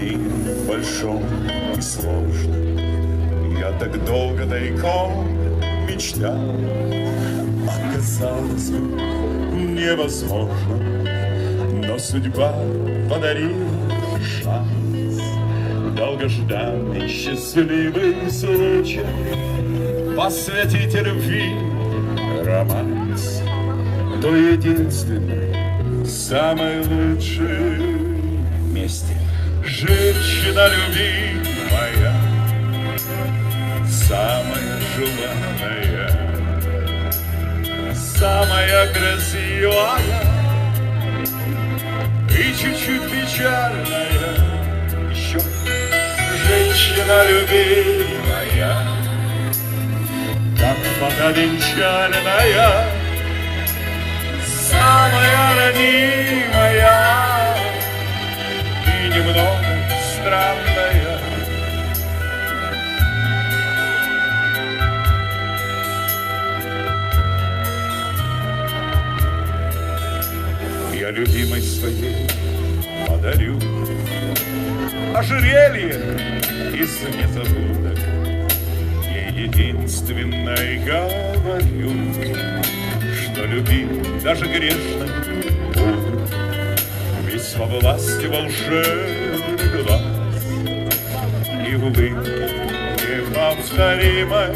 мире большом и сложном. Я так долго тайком мечтал Оказалось бы невозможно. Но судьба подарила шанс. Долгожданный счастливый случай Посвятить любви романс. То единственное, самое лучшее. вместе Женщина любимая Самая желанная Самая красивая И чуть-чуть печальная. Еще женщина любимая Как вода венчальная Самая ранимая. И немного странная Я любимой своей подарю Ожерелье из незабудок Ей единственной говорю Что любим даже грешно. Буду Ведь во власти волшебных глаз улыбки неповторимой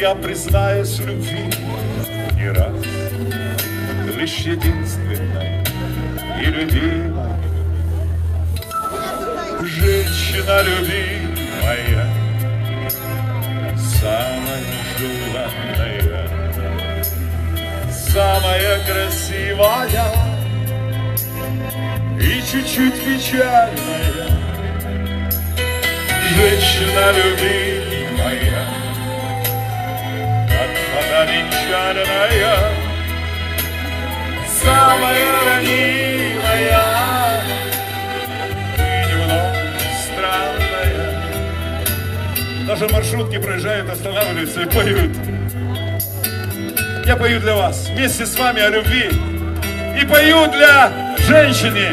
Я признаюсь в любви не раз лишь единственной и любимой. Женщина любимая, самая желанная, самая красивая и чуть-чуть печальная. Женщина любимая, как вода венчальная, самая ранимая и немного странная. Даже маршрутки проезжают, останавливаются и поют. Я пою для вас, вместе с вами о любви. И пою для женщины,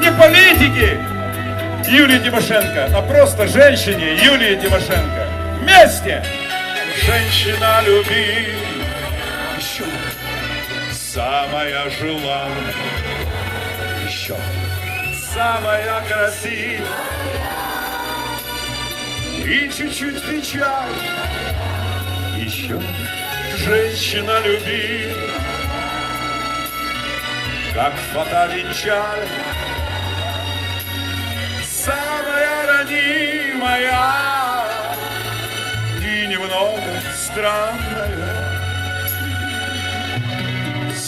не политики Юлии Тимошенко, а просто женщине Юлии Тимошенко. Вместе! Женщина любви. Еще. Самая желанная, еще. Самая красивая. И чуть-чуть печаль, еще. Женщина любви, как фата венчаль, ранимая и немного странная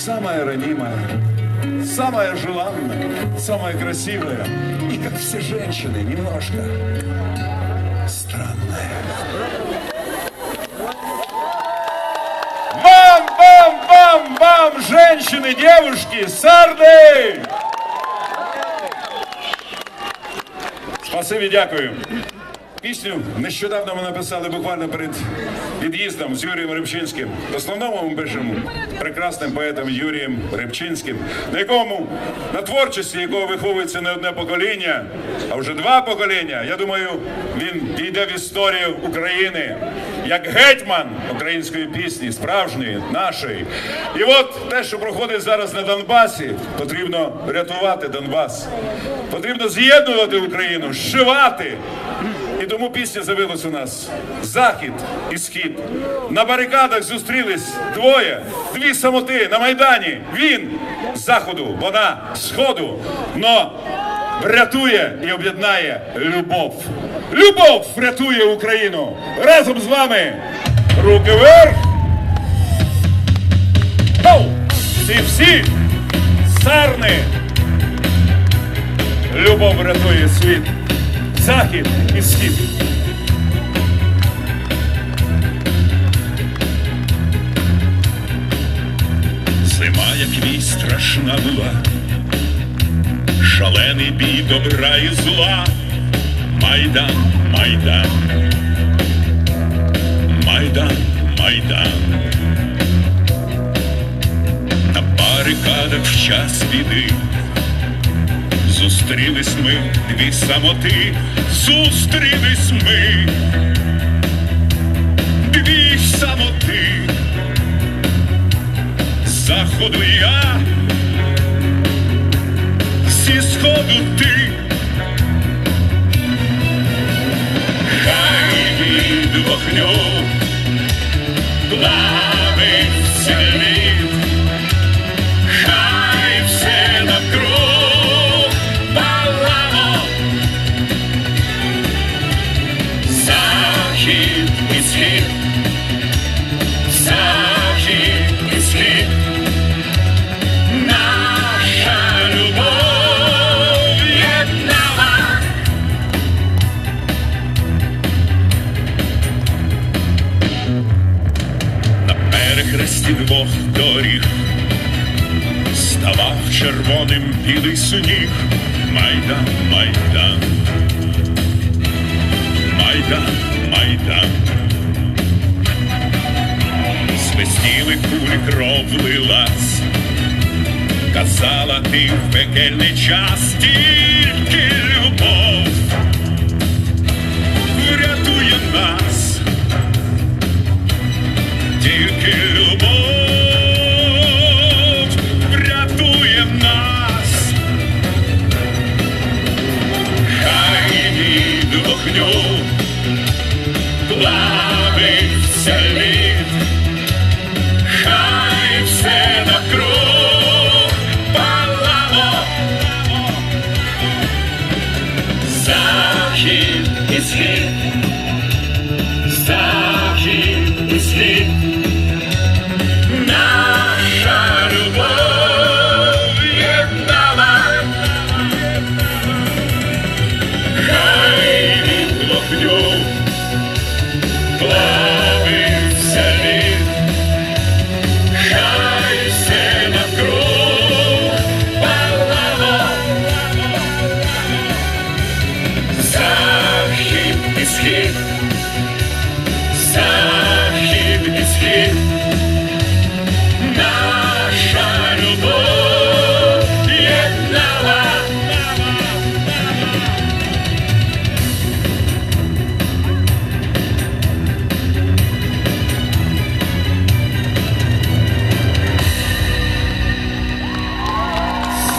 самая ранимая, самая желанная, самая красивая и, как все женщины, немножко странная. Бам, бам, бам, женщины, девушки, сарды! Спасибі, дякую. Пісню нещодавно ми написали буквально перед від'їздом з Юрієм Рибчинським. В основному ми пишемо прекрасним поетом Юрієм Рибчинським, на якому на творчості якого виховується не одне покоління, а вже два покоління. Я думаю, він дійде в історію України як гетьман української пісні, справжньої, нашої. І от те, що проходить зараз на Донбасі, потрібно рятувати Донбас. Потрібно з'єднувати Україну, зшивати. І тому пісня з'явилась у нас захід і схід. На барикадах зустрілись двоє, дві самоти на майдані. Він з заходу, вона з сходу. Но врятує і об'єднає любов. Любов врятує Україну. Разом з вами. Руки вверх. Всі всі сарни. Любов врятує світ. Захід і схід. Зима, як вій страшна була, шалений бій добра і зла, Майдан, Майдан, Майдан, Майдан. На барикадах в час біди Зустрілись ми дві самоти, зустрілись ми, дві самоти, заходу я, зі сходу ти. Хай від вогню плавиться ти в пекельний час тільки любов. Врятує нас. Тільки любов врятує нас, хай від вогню плавиться лід,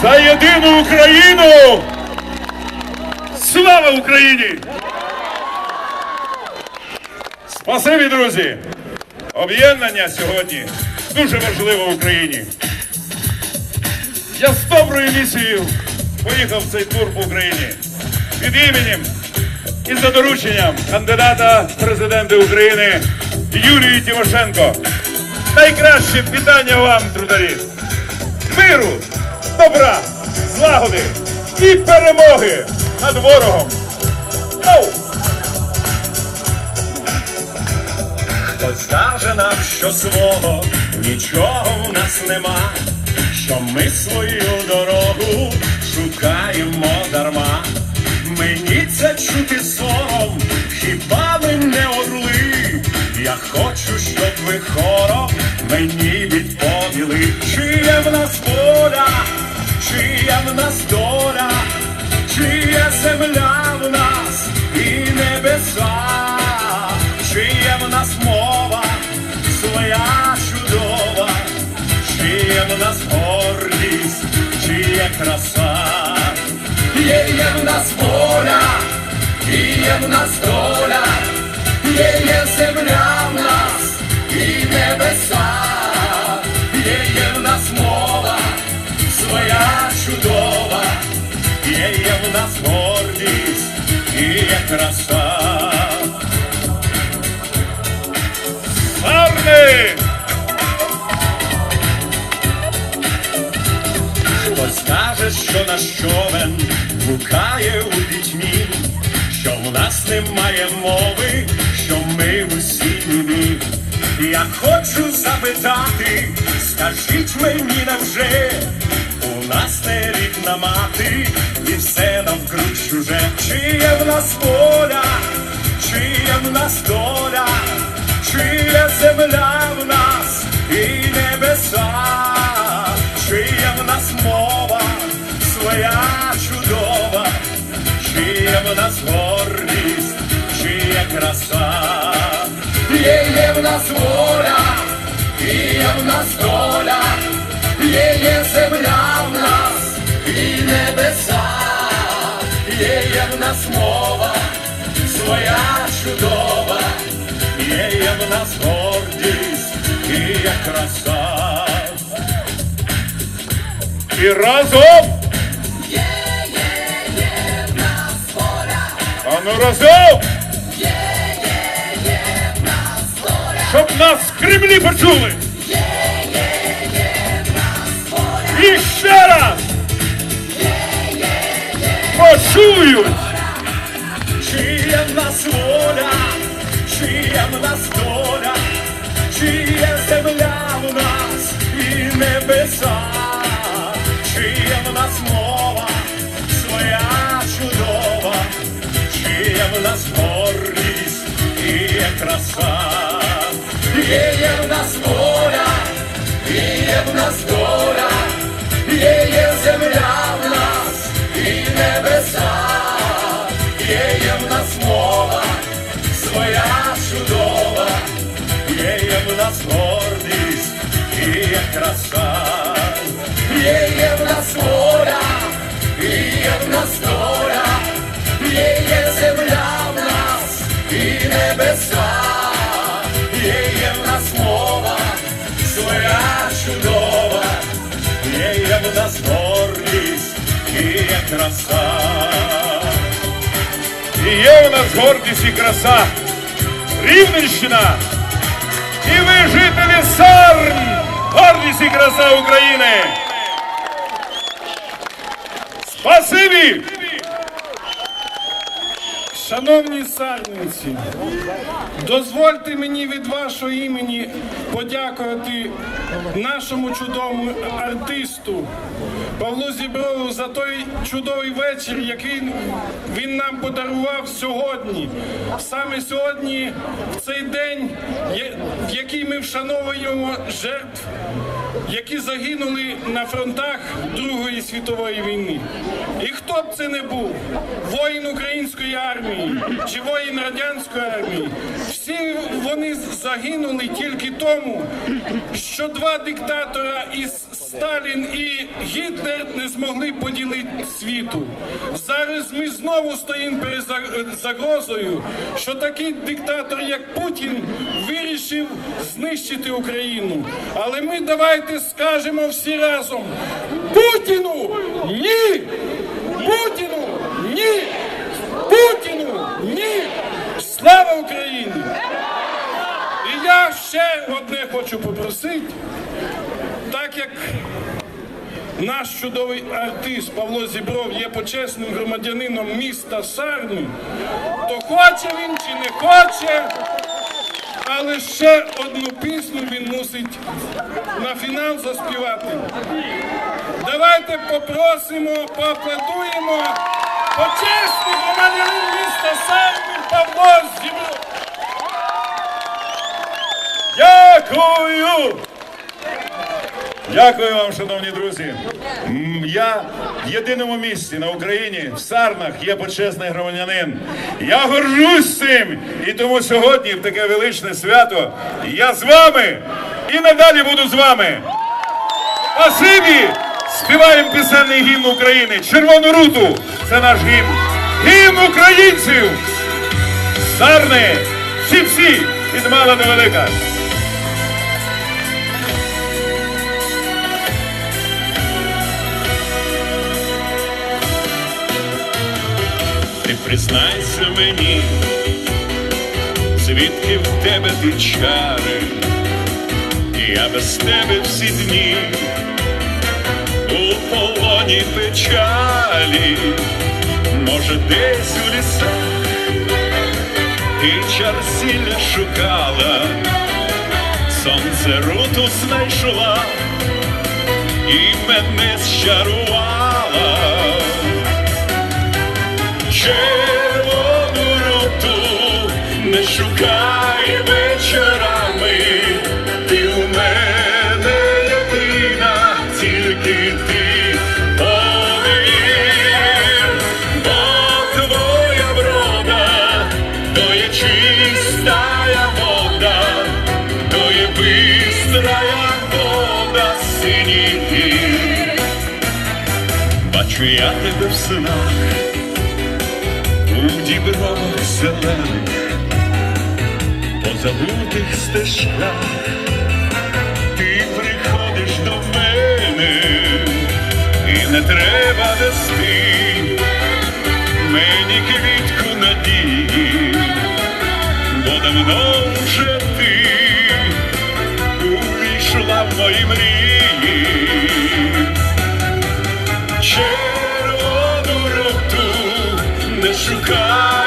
За єдину Україну! Слава Україні! Спасибі, друзі! Об'єднання сьогодні дуже важливо в Україні. Я з доброю місією поїхав в цей тур по Україні під іменем і за дорученням кандидата в президенти України Юлії Тимошенко. Найкраще вітання вам, трударі! Миру, добра, злагоди і перемоги над ворогом! Оу! Хтось скаже нам, що свого нічого в нас нема, що ми свою дорогу шукаємо дарма. Мені це чути сором, хіба ми не орли? Я хочу, щоб ви хором мені відповіли, чи є в нас воля, чи є в нас доля, чи є земля в нас і небеса, чи є в нас мова своя чудова, чи є в нас гордість, чи є краса, є, є в нас воля, є в нас доля, є, є земля є краса. Гарний! Хтось скаже, що наш човен гукає у пітьмі, що в нас немає мови, що ми усі німі. Я хочу запитати, скажіть мені невже, у нас не рідна мати, і все навкруг чуже, чи є в нас воля, чи є в нас доля, чи є земля в нас і небеса, чи є в нас мова своя чудова. є в нас гордість, чи є краса, є, є в нас воля, і є в нас доля, є, є земля в нас, і небеса, є, є в нас мова, своя чудова, є, є в нас гордість, і є краса. І разом! А ну разом! Щоб нас в Кремлі почули! І ще раз! Почують! Чи є в нас воля, чи в нас доля, чи є земля в нас і небеса, чи є в нас мова, своя чудова, чи є в нас гордість і краса, є, в нас воля, є в нас доля, нас гордість і краса, є, є в нас воля, і є в нас доля, є, є земля в нас і небеса, є, є в нас мова, своя чудова, є, є в нас гордість і є краса. І є у нас гордість і краса. Рівненщина. Сарн. Гордість і краса України. Спасибі! Шановні сарниці, дозвольте мені від вашого імені подякувати нашому чудовому артисту Павлу Зіброву за той чудовий вечір, який він нам подарував сьогодні. Саме сьогодні, в цей день, в який ми вшановуємо жертв, які загинули на фронтах Другої світової війни. І хто б це не був, воїн української армії чи воїн радянської армії, всі вони загинули тільки тому, що два диктатора із Сталін і Гітлер не змогли поділити світу. Зараз ми знову стоїмо перед загрозою, що такий диктатор, як Путін, вирішив знищити Україну. Але ми давайте скажемо всі разом: Путіну ні! Путіну ні! Путіну! Слава Україні! І я ще одне хочу попросити, так як наш чудовий артист Павло Зібров є почесним громадянином міста Сарни, то хоче він чи не хоче, але ще одну пісню він мусить на фінал заспівати. Давайте попросимо, поаплодуємо почесний громадянин міста Сарни Павло Зібров. Дякую! Дякую вам, шановні друзі. Я в єдиному місці на Україні, в Сарнах, є почесний громадянин. Я горжусь цим. І тому сьогодні, в таке величне свято, я з вами і надалі буду з вами. Спасибі! Співаємо пісенний гімн України. Червону руту. Це наш гімн. Гімн українців! Сарни! Всі-всі! Від мала до велика! Ти признайся мені, звідки в тебе ті чари, я без тебе всі дні у полоні печалі, може, десь у лісах ти чар сілля шукала, сонце руту знайшла і мене зчарувала. Червону роту не шукай дібровах зелених, по забутих стежках, ти приходиш до мене, і не треба нести мені квітку надії, бо давно вже ти увійшла в мої мрії. Не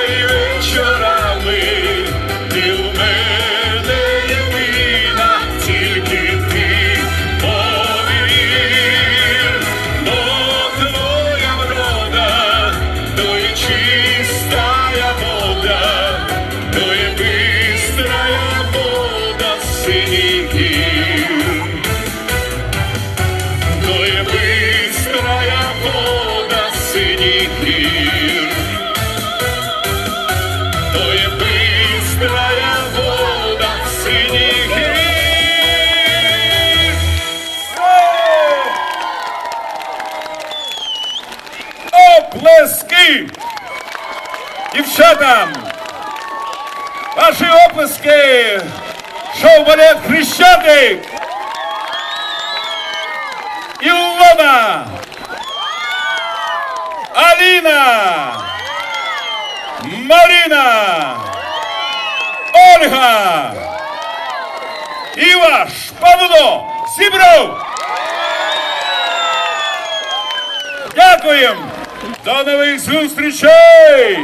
Оплески! Дівчатам! Ваші оплески! Шоу балет Хрещатик! Ілона! Аліна! Марина! Ольга! І ваш Павло Сібров! Дякуємо! До нових зустрічей!